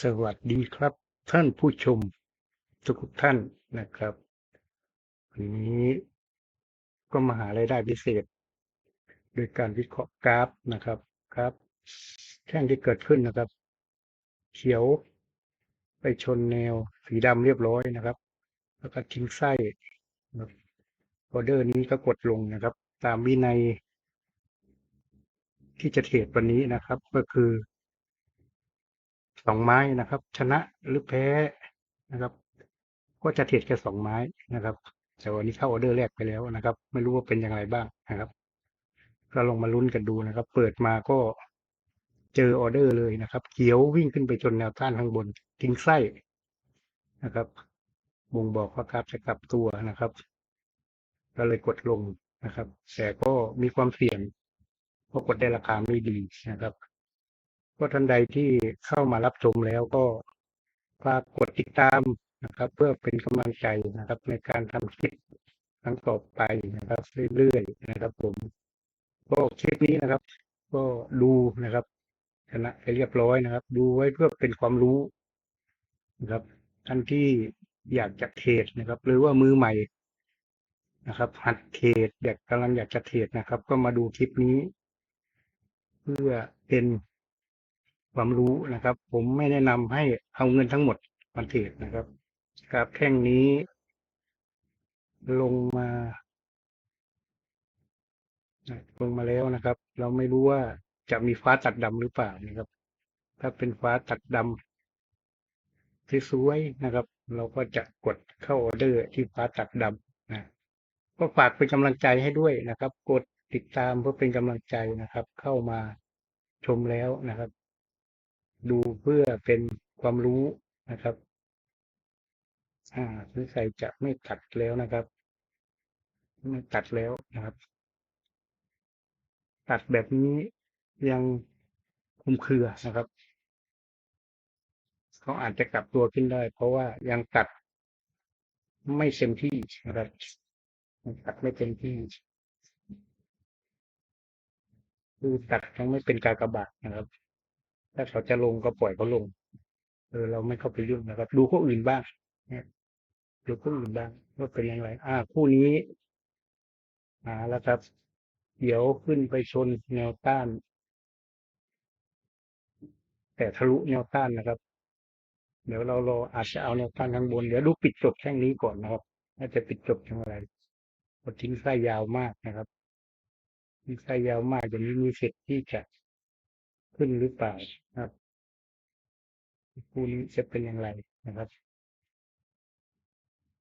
สวัสดีครับ ท่านผู้ชมทุกท่านนะครับ วันนี้ก็มาหารายได้พิเศษ โดยการวิเคราะห์กราฟนะครับกราฟแท่งที่เกิดขึ้นนะครับ เขียว ไปชนแนวสีดำเรียบร้อยนะครับ แล้วก็ทิ้งไส้ออเดอร์นี้ก็กดลงนะครับ ตามวินัยที่จะเทรดวันนี้นะครับ ก็คือ สองไม้นะครับ ชนะหรือแพ้นะครับ ก็จะเทรดแค่สองไม้นะครับ แต่วันนี้เข้าออเดอร์แรกไปแล้วนะครับ ไม่รู้ว่าเป็นอย่างไรบ้างนะครับก็ลองมาลุ้นกันดูนะครับ เปิดมาก็เจอออเดอร์เลยนะครับเขียววิ่งขึ้นไปจนแนวต้านข้างบนทิ้งไส้นะครับบ่งบอกว่ากราฟจะกลับตัวนะครับก็เลยกดลงนะครับ แต่ก็มีความเสี่ยงเพราะกดได้ราคาไม่ดีนะครับ ก็ท่านใดที่เข้ามารับชมแล้วก็ฝากกดติดตามนะครับ เพื่อเป็นกำลังใจนะครับ ในการทำคลิปครั้งต่อไปนะครับ เรื่อยๆนะครับ ผมก็คลิปนี้นะครับ ก็ดูนะครับชนะไปเรียบร้อยนะครับ ดูไว้เพื่อเป็นความรู้นะครับท่านที่อยากจะเทรดนะครับ หรือว่ามือใหม่นะครับ หัดเทรดอยากกำลังอยากจะเทรดนะครับ ก็มาดูคลิปนี้ เพื่อเป็น ความรู้นะครับ ผมไม่แนะนำให้เอาเงินทั้งหมดมาเทรดนะครับกราฟแท่งนี้ ลงมาลงมาแล้วนะครับ เราไม่รู้ว่าจะมีฟ้าตัดดำหรือเปล่านะครับ ถ้าเป็นฟ้าตัดดำที่สวยนะครับ เราก็จะกดเข้าออเดอร์ที่ฟ้าตัดดำนะก็ฝากเป็นกำลังใจให้ด้วยนะครับ กดติดตามเพื่อเป็นกำลังใจนะครับ เข้ามาชมแล้วนะครับ ดูเพื่อเป็นความรู้นะครับ อ่าซื้อใส่จะไม่ตัดแล้วนะครับ ไม่ตัดแล้วนะครับ ตัดแบบนี้ยังคุมเครือนะครับเขาอาจจะกลับตัวขึ้นได้ เพราะว่ายังตัดไม่เต็มที่นะครับตัดไม่เต็มที่คือตัดยังไม่เป็นกากบาทนะครับ ถ้าเขาจะลงก็ปล่อยเขาลง เออ เราไม่เข้าไปยุ่งนะครับ ดูคู่อื่นบ้างเนะดูคู่อื่นบ้างว่าเป็นอย่างไร อ่า คู่นี้อ่าแล้วครับ เดี๋ยวขึ้นไปชนแนวต้าน แต่ทะลุแนวต้านนะครับ เดี๋ยวเรารออาจจะเอาแนวต้านข้างบน เดี๋ยวดูปิดจบแท่งนี้ก่อนนะครับน่าจะปิดจบย่างไรกดทิ้งไส้ยาวมากนะครับทิ้งไส้ยาวมากอย่างนี้มีสิทธิ์ที่จะ ขึ้นหรือเปล่าครับคู่นี้จะเป็นอย่างไรนะครับ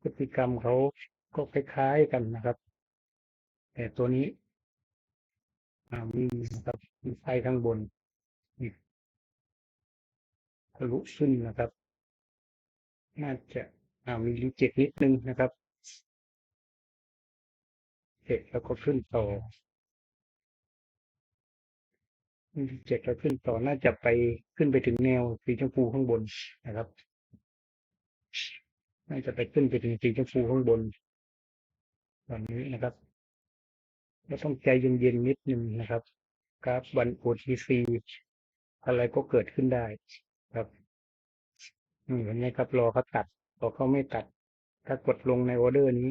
พฤติกรรมเขาก็คล้ายๆกันนะครับ แต่ตัวนี้มีนะครับมีไส้ข้างบนทะลุขึ้นนะครับ น่าจะามีรีเจ็คนิดนึงนะครับเจ็คแล้วก็ขึ้นต่อ เจ็คแล้วขึ้นต่อน่าจะไปขึ้นไปถึงแนวสีชมพูข้างบนนะครับ น่าจะไปขึ้นไปถึงสีชมพูข้างบนตอนนี้นะครับก็ต้องใจเย็นๆนิดนึงนะครับ กราฟวัน OTC อะไรก็เกิดขึ้นได้ครับอืมเห็นไหมครับรอเขาตัดพอเขาไม่ตัด ถ้ากดลงในออเดอร์นี้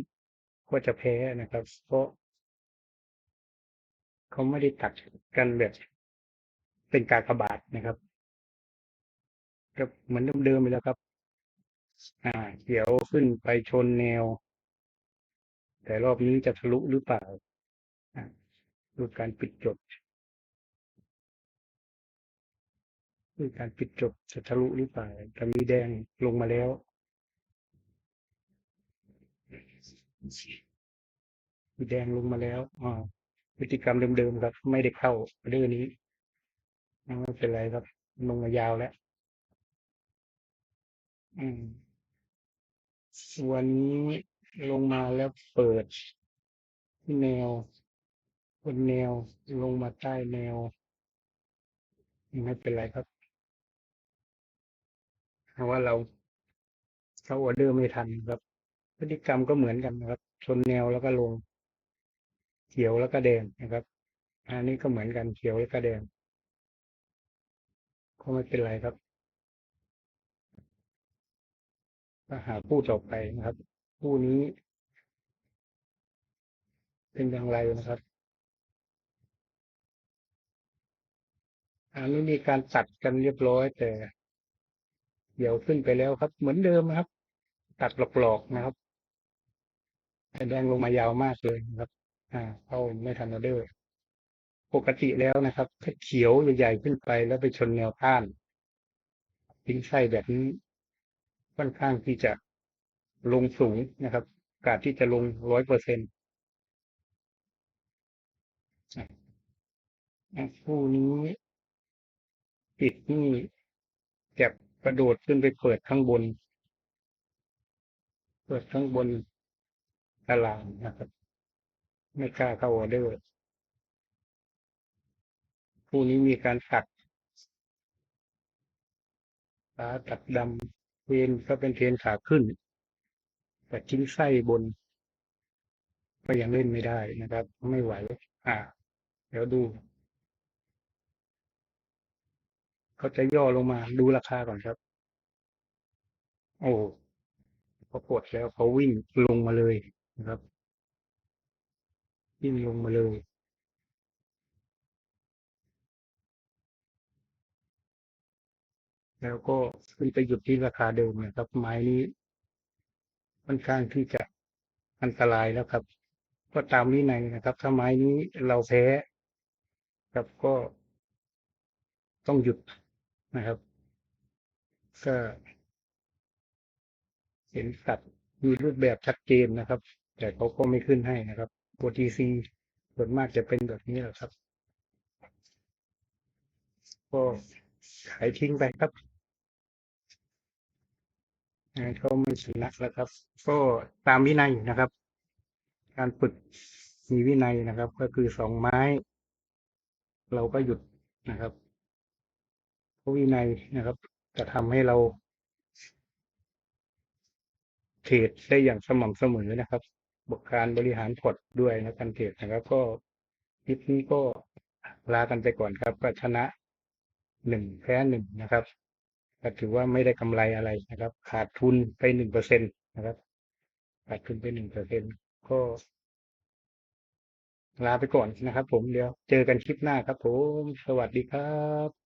ก็จะแพ้นะครับ เพราะเขาไม่ได้ตัดกันแบบ เป็นกากบาทนะครับก็เหมือนเดิมๆไปแล้วครับ อ่าเดี๋ยวขึ้นไปชนแนว แต่รอบนี้จะทะลุหรือเปล่าอ่าดูการปิดจบดูการปิดจบจะทะลุหรือเปล่าจะมีแดงลงมาแล้วมีแดงลงมาแล้วอ่าพฤติกรรมเดิมๆครับ ไม่ได้เข้าเรื่องนี้ ไม่เป็นไรครับ ลงมายาวแล้วอืมวันนี้ลงมาแล้วเปิดที่แนวบนแนวลงมาใต้แนว ไม่เป็นไรครับเพราะว่าเราเขาออเดอร์ไม่ทันครับ พฤติกรรมก็เหมือนกันนะครับ ชนแนวแล้วก็ลง เขียวแล้วก็แดงนะครับ อันนี้ก็เหมือนกันเขียวแล้วก็แดง ก็ไม่เป็นไรครับก็หาคู่ต่อไปนะครับ คู่นี้ เป็นอย่างไรนะครับอันนี้มีการตัดกันเรียบร้อยแต่ เดี๋ยวขึ้นไปแล้วครับ เหมือนเดิมนะครับ ตัดหลอกๆนะครับแสดงลงมายาวมากเลยนะครับ อ่าเข้าไม่ทันออเดอร์ ปกติแล้วนะครับถ้าเขียวใหญ่ๆขึ้นไปแล้วไปชนแนวต้านทิ้งไส้แบบนี้ค่อนข้างที่จะลงสูงนะครับโอกาสที่จะลงร้อยเปอร์เซ็นต์คู่นี้ปิดนี่จะกระโดดขึ้นไปเปิดข้างบน เปิดข้างบนตารางนะครับ ไม่กล้าเข้าออเดอร์ คู่นี้มีการตัดขาตัดดำเทรนก็เป็นเทรนขาขึ้น แต่ชิ้นไส้บน ก็ยังเล่นไม่ได้นะครับ ไม่ไหว อ่า เดี๋ยวดู เขาจะย่อลงมาดูราคาก่อนครับ โอ้พอกดแล้วเขาวิ่งลงมาเลยนะครับ วิ่งลงมาเลย แล้วก็ขึ้นไปหยุดที่ราคาเดิมนะครับ ไม้นี้ค่อนข้างที่จะอันตรายแล้วครับ ก็ตามวินัยนะครับ ถ้าไม้นี้เราแพ้ครับก็ต้องหยุดนะครับก็เห็นสัตว์มีรูปแบบชัดเจนนะครับ แต่เขาก็ไม่ขึ้นให้นะครับ OTC ส่วนมากจะเป็นแบบนี้แหละครับ ก็ขายทิ้งไปครับ งั้นเขาไม่ชนะแล้วครับ ก็ตามวินัยนะครับ การฝึกมีวินัยนะครับ ก็คือสองไม้ เราก็หยุดนะครับเพราะวินัยนะครับ จะทำให้เราเทรดได้อย่างสม่ำเสมอนะครับบวกการบริหารพอร์ตด้วยนะการเทรดนะครับ ก็คลิปนี้ก็ลากันไปก่อนครับก็ชนะหนึ่งแพ้หนึ่งนะครับ ก็ถือว่าไม่ได้กำไรอะไรนะครับ ขาดทุนไปหนึ่งเปอร์เซ็นตนะครับ ขาดทุนไปหนึ่งเปอร์เซ็นก็ลาไปก่อนนะครับผมเดี๋ยวเจอกันคลิปหน้าครับผม สวัสดีครับ